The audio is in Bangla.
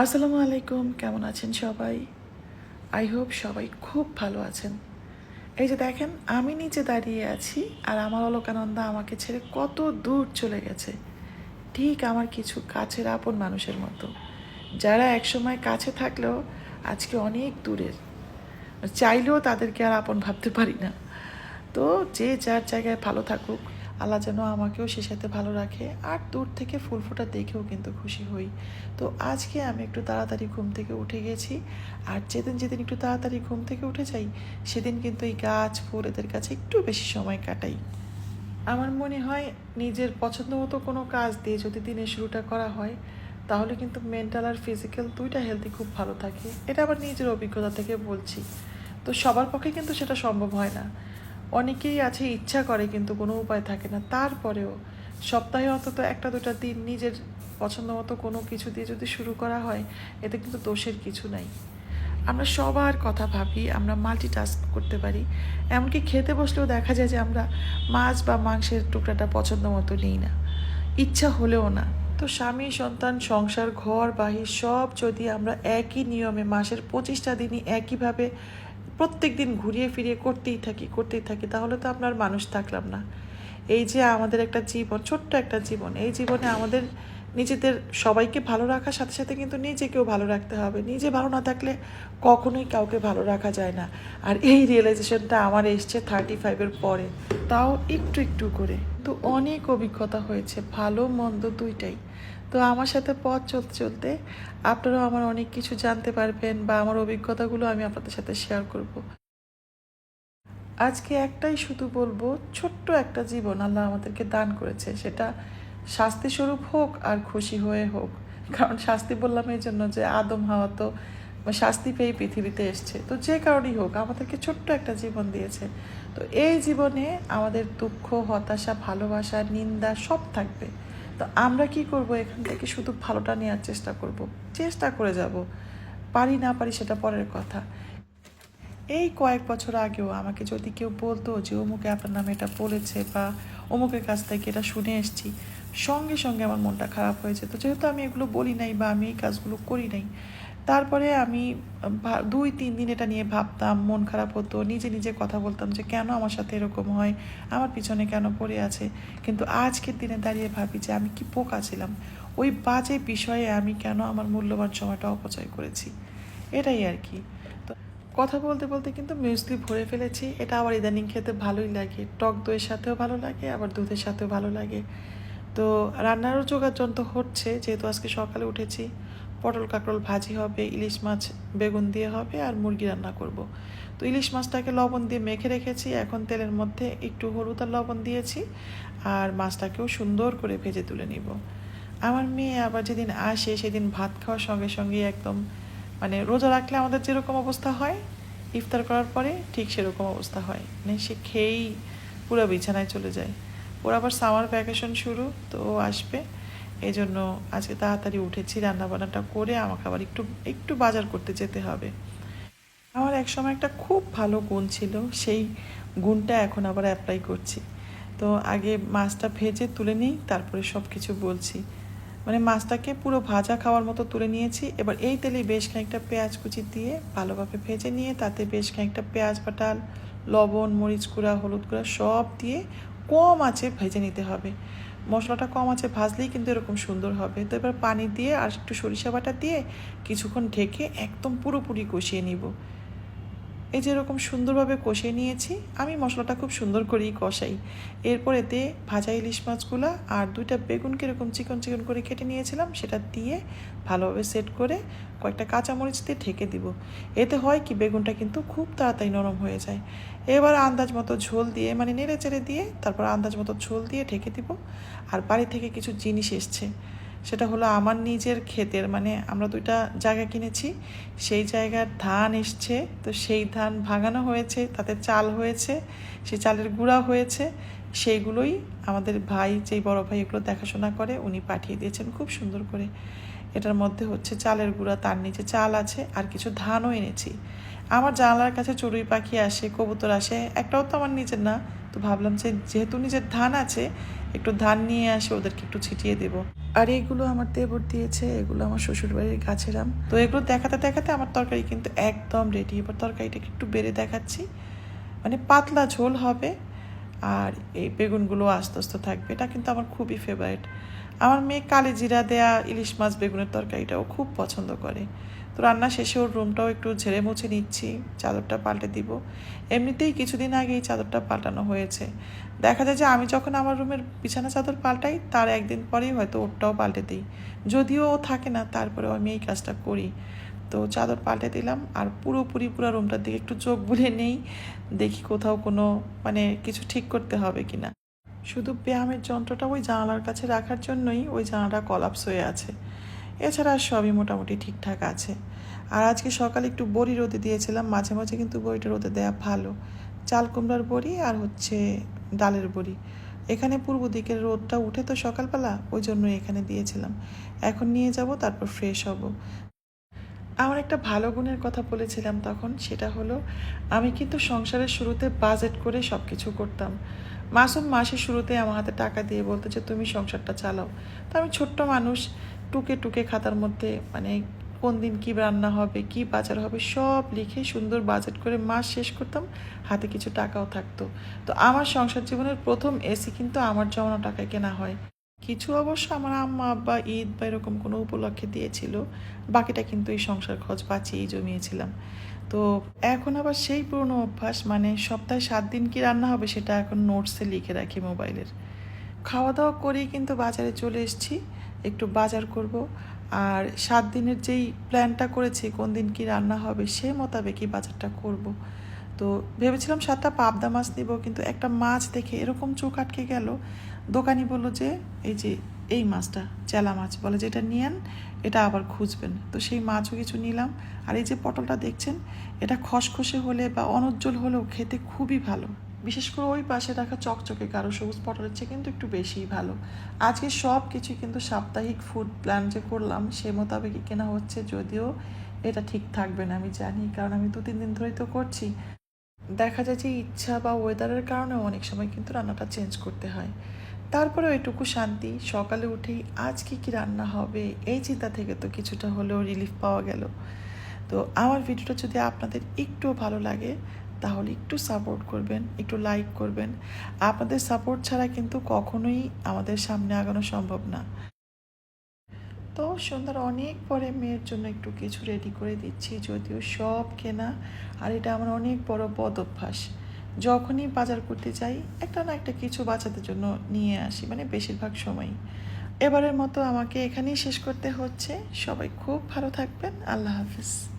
আসসালামু আলাইকুম, কেমন আছেন সবাই? আই হোপ সবাই খুব ভালো আছেন। এই যে দেখেন, আমি নিচে দাঁড়িয়ে আছি আর আমার অলোকানন্দা আমাকে ছেড়ে কত দূর চলে গেছে। ঠিক আমার কিছু কাছের আপন মানুষের মতো, যারা একসময় কাছে থাকলেও আজকে অনেক দূরের চাইলেও তাদেরকে আর আপন ভাবতে পারি না। তো যে যার জায়গায় ভালো থাকুক আল্লাহ যেন আমাকেও সে সাথে ভালো রাখে আর দূর থেকে ফুল ফোটা দেখেও কিন্তু খুশি হই। তো আজকে আমি একটু তাড়াতাড়ি ঘুম থেকে উঠে গেছি আর যেদিন যেদিন একটু তাড়াতাড়ি ঘুম থেকে উঠে যাই, সেদিন কিন্তু এই গাছ ফুল এদের কাছে একটু বেশি সময় কাটাই। আমার মনে হয় নিজের পছন্দ মতো কোনো কাজ দিয়ে যদি দিনের শুরুটা করা হয়, তাহলে কিন্তু মেন্টাল আর ফিজিক্যাল দুইটা হেলদি খুব ভালো থাকে। এটা আবার নিজের অভিজ্ঞতা থেকে বলছি। তো সবার পক্ষে কিন্তু সেটা সম্ভব হয় না। অনেকেই আছে, ইচ্ছা করে কিন্তু কোনো উপায় থাকে না। তারপরেও সপ্তাহে অন্তত একটা দুটা দিন নিজের পছন্দ মতো কোনো কিছু দিয়ে যদি শুরু করা হয়, এতে কিন্তু দোষের কিছু নাই। আমরা সবার কথা ভাবি, আমরা মাল্টিটাস্ক করতে পারি। এমনকি খেতে বসলেও দেখা যায় যে আমরা মাছ বা মাংসের টুকরাটা পছন্দ মতো নিই না। ইচ্ছা হলেও না। তো স্বামী, সন্তান, সংসার, ঘর বাহির সব যদি আমরা একই নিয়মে মাসের পঁচিশটা দিনই একইভাবে প্রত্যেক দিন ঘুরিয়ে ফিরিয়ে করতেই থাকি করতেই থাকি, তাহলে তো আপনার মানুষ থাকলাম না। এই যে আমাদের একটা জীবন, ছোট্ট একটা জীবন, এই জীবনে আমাদের নিজেদের সবাইকে ভালো রাখার সাথে সাথে কিন্তু নিজেকেও ভালো রাখতে হবে। নিজে ভালো না থাকলে কখনোই কাউকে ভালো রাখা যায় না। আর এই রিয়েলাইজেশনটা আমার এসছে থার্টি ফাইভের পরে, তাও একটু একটু করে। তো অনেক অভিজ্ঞতা হয়েছে, ভালো, মন্দ দুইটাই। তো আমার সাথে পথ চলতে চলতে আপনারাও আমার অনেক কিছু জানতে পারবেন বা আমার অভিজ্ঞতাগুলো আমি আপনাদের সাথে শেয়ার করব। আজকে একটাই শুধু বলব, ছোট্ট একটা জীবন আল্লাহ আমাদেরকে দান করেছে। সেটা শাস্তি স্বরূপ হোক আর খুশি হয়ে হোক। কারণ শাস্তি বললাম এই জন্য যে আদম, হাওয়া তো শাস্তি পেয়ে পৃথিবীতে এসছে। তো যে কারণেই হোক, আমাদেরকে ছোট্ট একটা জীবন দিয়েছে। তো এই জীবনে আমাদের দুঃখ, হতাশা, ভালোবাসা, নিন্দা সব থাকবে। তো আমরা কি করব এখান থেকে? শুধু ভালোটা নেওয়ার চেষ্টা করব। চেষ্টা করে যাব। পারি না পারি সেটা পরের কথা। এই কয়েক বছর আগেও আমাকে যদি কেউ বলতো যে, অমুকে আপনার নামে এটা বলেছে বা অমুকের কাছ থেকে এটা শুনে এসছি। সঙ্গে সঙ্গে আমার মনটা খারাপ হয়েছে তো যেহেতু আমি এগুলো বলি নাই বা আমি এই কাজগুলো করি নাই তারপরে আমি দুই, তিন দিন এটা নিয়ে ভাবতাম, মন খারাপ হতো, নিজে নিজে কথা বলতাম যে কেন আমার সাথে এরকম হয়, আমার পিছনে কেন পড়ে আছে। কিন্তু আজকের দিনে দাঁড়িয়ে ভাবি যে আমি কি পোকা ছিলাম। ওই বাজে বিষয়ে আমি কেন আমার মূল্যবান সময়টা অপচয় করেছি? এটাই আর কি। তো কথা বলতে বলতে কিন্তু মিউসলি ভরে ফেলেছি। এটা আবার ইদানিং খেতে ভালোই লাগে। টক দইয়ের সাথেও ভালো লাগে, আবার দুধের সাথেও ভালো লাগে। তো রান্নারও জোগাড় যন্ত্র হচ্ছে, যেহেতু আজকে সকালে উঠেছি। পটল, কাঁকরোল ভাজি হবে, ইলিশ মাছ বেগুন দিয়ে হবে আর মুরগি রান্না করব। তো ইলিশ মাছটাকে লবণ দিয়ে মেখে রেখেছি। এখন তেলের মধ্যে একটু হলুদ আর লবণ দিয়েছি আর মাছটাকেও সুন্দর করে ভেজে তুলে নিব। আমার মেয়ে আবার যেদিন আসে সেদিন ভাত খাওয়ার সঙ্গে সঙ্গে একদম মানে রোজা রাখলে আমাদের যেরকম অবস্থা হয়, ইফতার করার পরে ঠিক সেরকম অবস্থা হয়। মানে সে খেয়েই পুরো বিছানায় চলে যায়। ওর আবার সামার ভ্যাকেশন শুরু, তো আসবে। এই জন্য আজকে তাড়াতাড়ি উঠেছি, রান্নাবান্নাটা করে আমাকে আবার একটু একটু বাজার করতে যেতে হবে। আমার একসময় একটা খুব ভালো গুণ ছিল, সেই গুণটা এখন আবার অ্যাপ্লাই করছি। তো আগে মাছটা ভেজে তুলে নিই, তারপরে সব কিছু বলছি। মানে মাছটাকে পুরো ভাজা খাওয়ার মতো তুলে নিয়েছি, এবার এই তেলে বেশ খানিকটা পেঁয়াজ কুচি দিয়ে ভালোভাবে ভেজে নিয়ে তাতে বেশ খানিকটা পেঁয়াজ বাটা লবণ, মরিচ গুঁড়া, হলুদ গুঁড়া সব দিয়ে কম আঁচে ভেজে নিতে হবে। মশলাটা কম আছে, ভাজলেই কিন্তু এরকম সুন্দর হবে। তো এবার পানি দিয়ে আর একটু সরিষা বাটা দিয়ে কিছুক্ষণ ঢেকে একদম পুরোপুরি কষিয়ে নিব। এই যে এরকম সুন্দরভাবে কষিয়ে নিয়েছি, আমি মশলাটা খুব সুন্দর করেই কষাই। এরপর এতে ভাজা ইলিশ মাছগুলো আর দুইটা বেগুন কীরকম চিকন চিকন করে কেটে নিয়েছিলাম, সেটা দিয়ে ভালোভাবে সেট করে কয়েকটা কাঁচামরিচ দিয়ে ঢেকে দিব। এতে হয় কি, বেগুনটা কিন্তু খুব তাড়াতাড়ি নরম হয়ে যায়। এবার আন্দাজ মতো ঝোল দিয়ে মানে নেড়ে চেড়ে দিয়ে, তারপর আন্দাজ মতো ঝোল দিয়ে ঢেকে দিব। আর বাড়ি থেকে কিছু জিনিস এসছে। সেটা হলো আমার নিজের ক্ষেতের মানে আমরা দুইটা জায়গা কিনেছি, সেই জায়গার ধান এসছে, তো সেই ধান ভাঙানো হয়েছে, তাতে চাল হয়েছে, সেই চালের গুঁড়া হয়েছে, সেইগুলোই আমাদের ভাই, যেই বড় ভাই এগুলো দেখাশোনা করে, উনি পাঠিয়ে দিয়েছেন খুব সুন্দর করে। এটার মধ্যে হচ্ছে চালের গুঁড়া, তার নিচে চাল আছে, আর কিছু ধানও এনেছি। আমার জানলার কাছে চড়ুই পাখি আসে, কবুতর আসে, একটাও তো আমার নিজের না, তো ভাবলাম যে যেহেতু নিজের ধান আছে, একটু ধান নিয়ে আসে, ওদেরকে একটু ছিটিয়ে দেবো। আর এগুলো আমার দেবর দিয়েছে, এগুলো আমার শ্বশুরবাড়ির গাছের আম। তো এগুলো দেখাতে দেখাতে আমার তরকারি কিন্তু একদম রেডি এবার তরকারিটাকে একটু বেড়ে দেখাচ্ছি। মানে পাতলা ঝোল হবে, আর এই বেগুনগুলো আস্তে আস্তে থাকবে। এটা কিন্তু আমার খুবই ফেভারিট আমার মেয়ে কালি জিরা দেয়া ইলিশ মাছ বেগুনের তরকারিটাও খুব পছন্দ করে। তো রান্না শেষে ওর রুমটাও একটু ঝেড়ে মুছে নিচ্ছি, চাদরটা পাল্টে দিব। এমনিতেই কিছুদিন আগে এই চাদরটা পাল্টানো হয়েছে। দেখা যায় যে আমি যখন আমার রুমের বিছানা চাদর পাল্টাই, তার একদিন পরেই হয়তো ওরটাও পাল্টে দিই। যদিও ও থাকে না, তারপরেও আমি এই কাজটা করি। তো চাদর পাল্টে দিলাম, আর পুরোপুরি পুরো রুমটার দিকে একটু চোখ বুলে নেই, দেখি কোথাও কোনো মানে কিছু ঠিক করতে হবে কি না শুধু ব্যায়ামের যন্ত্রটা ওই জানালার কাছে রাখার জন্যই ওই জানালাটা কলাপস হয়ে আছে। এছাড়া সবই মোটামুটি ঠিকঠাক আছে। আর আজকে সকালে একটু বড়ি রোদে দিয়েছিলাম, মাঝে মাঝে কিন্তু বড়িটা রোদে দেওয়া ভালো। চাল কুমড়ার বড়ি আর হচ্ছে ডালের বড়ি। এখানে পূর্ব দিকের রোদটা উঠে তো সকালবেলা, ওই জন্য এখানে দিয়েছিলাম। এখন নিয়ে যাব, তারপর ফ্রেশ হব। আমার একটা ভালো গুণের কথা বলেছিলাম তখন, সেটা হলো আমি কিন্তু সংসারের শুরুতে বাজেট করে সব কিছু করতাম। মাসুম মাসের শুরুতে আমার হাতে টাকা দিয়ে বলতো যে, তুমি সংসারটা চালাও। তো আমি ছোট্ট মানুষ টুকে টুকে খাতার মধ্যে মানে কোন দিন কী রান্না হবে, কি বাজার হবে, সব লিখে সুন্দর বাজেট করে মাস শেষ করতাম, হাতে কিছু টাকাও থাকতো। তো আমার সংসার জীবনের প্রথম এসি কিন্তু আমার জমানো টাকায় কেনা হয়। কিছু অবশ্য আমার আম্মা, আব্বা, ঈদ বা এরকম কোনো উপলক্ষে দিয়েছিল, বাকিটা কিন্তু এই সংসার খরচ বাঁচিয়েই জমিয়েছিলাম। তো এখন আবার সেই পুরনো অভ্যাস মানে সপ্তাহে সাত দিন কি রান্না হবে সেটা এখন নোটসে লিখে রাখি মোবাইলের। খাওয়া দাওয়া করেই কিন্তু বাজারে চলে এসেছি। একটু বাজার করব। আর সাত দিনের যেই প্ল্যানটা করেছি, কোন দিন কি রান্না হবে সে মোতাবেকই বাজারটা করব। তো ভেবেছিলাম সাতটা পাবদা মাছ নিব, কিন্তু একটা মাছ দেখে এরকম চোখ আটকে গেল। দোকানি বলল যে, এই যে, এই মাছটা, চেলা মাছ। বলে যে এটা নিয়েন এটা আবার খুঁজবেন। তো সেই মাছও কিছু নিলাম। আর এই যে পটলটা দেখছেন, এটা খসখসে হলে বা অনুজ্জ্বল হলেও খেতে খুবই ভালো। বিশেষ করে ওই পাশে রাখা চকচকে কারও সবুজ পটলের চেয়ে কিন্তু একটু বেশিই ভালো। আজকে সব কিছুই কিন্তু সাপ্তাহিক ফুড প্ল্যান যে করলাম, সে মোতাবেকই কেনা হচ্ছে, যদিও এটা ঠিক থাকবে না, আমি জানি, কারণ আমি দু তিন দিন ধরেই তো করছি। দেখা যায় যে ইচ্ছা বা ওয়েদারের কারণে অনেক সময় কিন্তু রান্নাটা চেঞ্জ করতে হয়। তারপরে ওইটুকু শান্তি, সকালে উঠেই আজ কি কি রান্না হবে, এই চিন্তা থেকে তো কিছুটা হলেও রিলিফ পাওয়া গেল। তো আমার ভিডিওটা যদি আপনাদের একটুও ভালো লাগে তাহলে একটু সাপোর্ট করবেন, একটু লাইক করবেন। আপনাদের সাপোর্ট ছাড়া কিন্তু কখনোই আমাদের সামনে আগানো সম্ভব না। তো সন্ধ্যার অনেক পরে মেয়ের জন্য একটু কিছু রেডি করে দিচ্ছি, যদিও সব কেনা, আর এটা আমার অনেক বড় বদ অভ্যাস যখনই বাজার করতে যাই, একটা না একটা কিছু বাচ্চাদের জন্য নিয়ে আসি মানে বেশিরভাগ সময়ই। এবারের মতো আমাকে এখানেই শেষ করতে হচ্ছে। সবাই খুব ভালো থাকবেন। আল্লাহ হাফিজ।